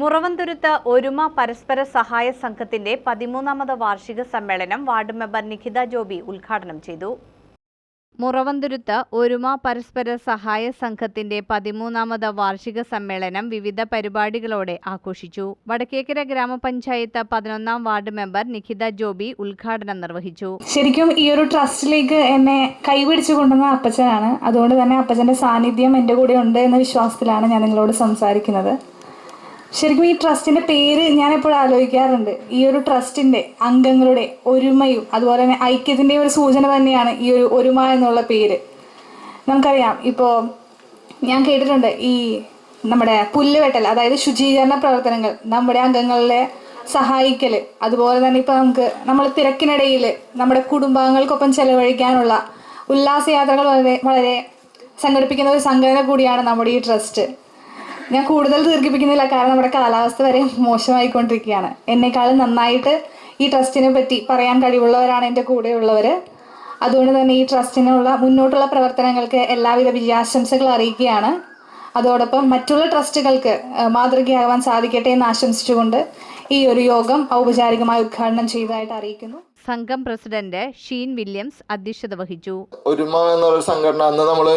മുറവന്തുരുത്ത് ഒരുമ പരസ്പര സഹായ സംഘത്തിന്റെ പതിമൂന്നാമത് വാർഷിക സമ്മേളനം വാർഡ് മെമ്പർ നിഖിത ജോബി ഉദ്ഘാടനം ചെയ്തു. മുറവന്തുരുത്ത് ഒരുമ പരസ്പര സഹായ സംഘത്തിന്റെ പതിമൂന്നാമത് വാർഷിക സമ്മേളനം വിവിധ പരിപാടികളോടെ ആഘോഷിച്ചു. വടക്കേക്കര ഗ്രാമപഞ്ചായത്ത് പതിനൊന്നാം വാർഡ് മെമ്പർ നിഖിത ജോബി ഉദ്ഘാടനം നിർവഹിച്ചു. ശരിക്കും ഈ ഒരു ട്രസ്റ്റിലേക്ക് എന്നെ കൈപിടിച്ചു കൊണ്ടുവന്ന അപ്പച്ചനാണ്. അതുകൊണ്ട് തന്നെ അപ്പച്ചന്റെ സാന്നിധ്യം എന്റെ കൂടെ ഉണ്ട് എന്ന വിശ്വാസത്തിലാണ് ഞാൻ നിങ്ങളോട് സംസാരിക്കുന്നത്. ശരിക്കും ഈ ട്രസ്റ്റിന്റെ പേര് ഞാൻ എപ്പോഴും ആലോചിക്കാറുണ്ട്. ഈ ഒരു ട്രസ്റ്റിന്റെ അംഗങ്ങളുടെ ഒരുമയും അതുപോലെ തന്നെ ഐക്യത്തിന്റെ ഒരു സൂചന തന്നെയാണ് ഈ ഒരു ഒരുമ എന്നുള്ള പേര്. നമുക്കറിയാം ഇപ്പോ ഞാൻ കേട്ടിട്ടുണ്ട് ഈ നമ്മുടെ പുല്ലുവെട്ടൽ അതായത് ശുചീകരണ പ്രവർത്തനങ്ങൾ നമ്മുടെ അംഗങ്ങളിലെ സഹായിക്കൽ അതുപോലെ തന്നെ ഇപ്പോൾ നമുക്ക് നമ്മൾ തിരക്കിനിടയിൽ നമ്മുടെ കുടുംബാംഗങ്ങൾക്കൊപ്പം ചെലവഴിക്കാനുള്ള ഉല്ലാസയാത്രകൾ വളരെ വളരെ സംഘടിപ്പിക്കുന്ന ഒരു സംഘടന കൂടിയാണ് നമ്മുടെ ഈ ട്രസ്റ്റ്. ഞാൻ കൂടുതൽ ദീർഘിപ്പിക്കുന്നില്ല. കാരണം നമ്മുടെ കാലാവസ്ഥ വരെ മോശമായിക്കൊണ്ടിരിക്കുകയാണ്. എന്നെക്കാളും നന്നായിട്ട് ഈ ട്രസ്റ്റിനെ പറ്റി പറയാൻ കഴിവുള്ളവരാണ് എന്റെ കൂടെയുള്ളവർ അതുകൊണ്ട് തന്നെ ഈ ട്രസ്റ്റിനുള്ള മുന്നോട്ടുള്ള പ്രവർത്തനങ്ങൾക്ക് എല്ലാവിധ വിജയാശംസകൾ അറിയിക്കുകയാണ്. അതോടൊപ്പം മറ്റുള്ള ട്രസ്റ്റുകൾക്ക് മാതൃകയാകാൻ സാധിക്കട്ടെ എന്ന് ആശംസിച്ചുകൊണ്ട് ഈ ഒരു യോഗം ഔപചാരികമായി ഉദ്ഘാടനം ചെയ്തതായിട്ട് അറിയിക്കുന്നു. സംഘം പ്രസിഡന്റ് ഷീൻ വില്യംസ് അധ്യക്ഷത വഹിച്ചു. ഒരുമ എന്നുള്ള സംഘടന അന്ന് നമ്മൾ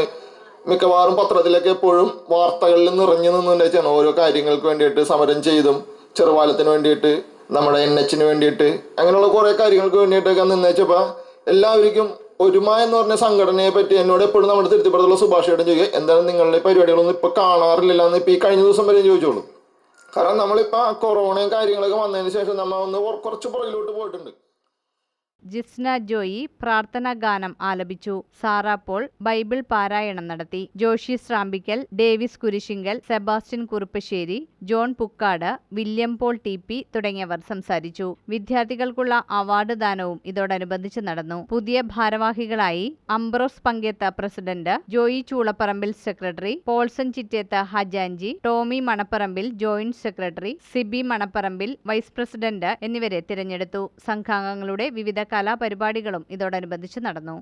മിക്കവാറും പത്രത്തിലൊക്കെ എപ്പോഴും വാർത്തകളിൽ നിറഞ്ഞു നിന്നുണ്ടാണ് ഓരോ കാര്യങ്ങൾക്ക് വേണ്ടിയിട്ട് സമരം ചെയ്തും ചെറുപാലത്തിന് വേണ്ടിയിട്ട് നമ്മുടെ എൻ എച്ചിന് വേണ്ടിയിട്ട് അങ്ങനെയുള്ള കുറേ കാര്യങ്ങൾക്ക് വേണ്ടിയിട്ടൊക്കെ നിന്നേച്ചപ്പോൾ എല്ലാവർക്കും ഒരുമ എന്ന് പറഞ്ഞ സംഘടനയെ പറ്റി എന്നോട് എപ്പോഴും നമ്മുടെ തിരുത്തിപ്പുറത്തുള്ള സുഭാഷയോടും ചോദിക്കുക എന്താണ് നിങ്ങളുടെ പരിപാടികളൊന്നും ഇപ്പോൾ കാണാറില്ല എന്ന് ഇപ്പോൾ ഈ കഴിഞ്ഞ ദിവസം വരെയും ചോദിച്ചോളൂ? കാരണം നമ്മളിപ്പോൾ കൊറോണയും കാര്യങ്ങളൊക്കെ വന്നതിന് ശേഷം നമ്മൾ ഒന്ന് കുറച്ച് പുറകിലോട്ട് പോയിട്ടുണ്ട്. ജിസ്ന ജോയി പ്രാർത്ഥനാ ഗാനം ആലപിച്ചു. സാറാ പോൾ ബൈബിൾ പാരായണം നടത്തി. Joshi Shrampickal Davis Kurisinkal Sebastian Kuruppassery John Pukkad William Paul T P തുടങ്ങിയവർ സംസാരിച്ചു. വിദ്യാർത്ഥികൾക്കുള്ള അവാർഡ് ദാനവും ഇതോടനുബന്ധിച്ച് നടന്നു. പുതിയ ഭാരവാഹികളായി Ambrose Panketha president Joy Choolaparambil secretary Paulson Chitteth ഹജാൻജി Tommy Manapparambil joint secretary Sibi Manapparambil vice president എന്നിവരെ തിരഞ്ഞെടുത്തു. സംഘാംഗങ്ങളുടെ വിവിധ കലാപരിപാടികളും ഇതോടനുബന്ധിച്ച് നടന്നു.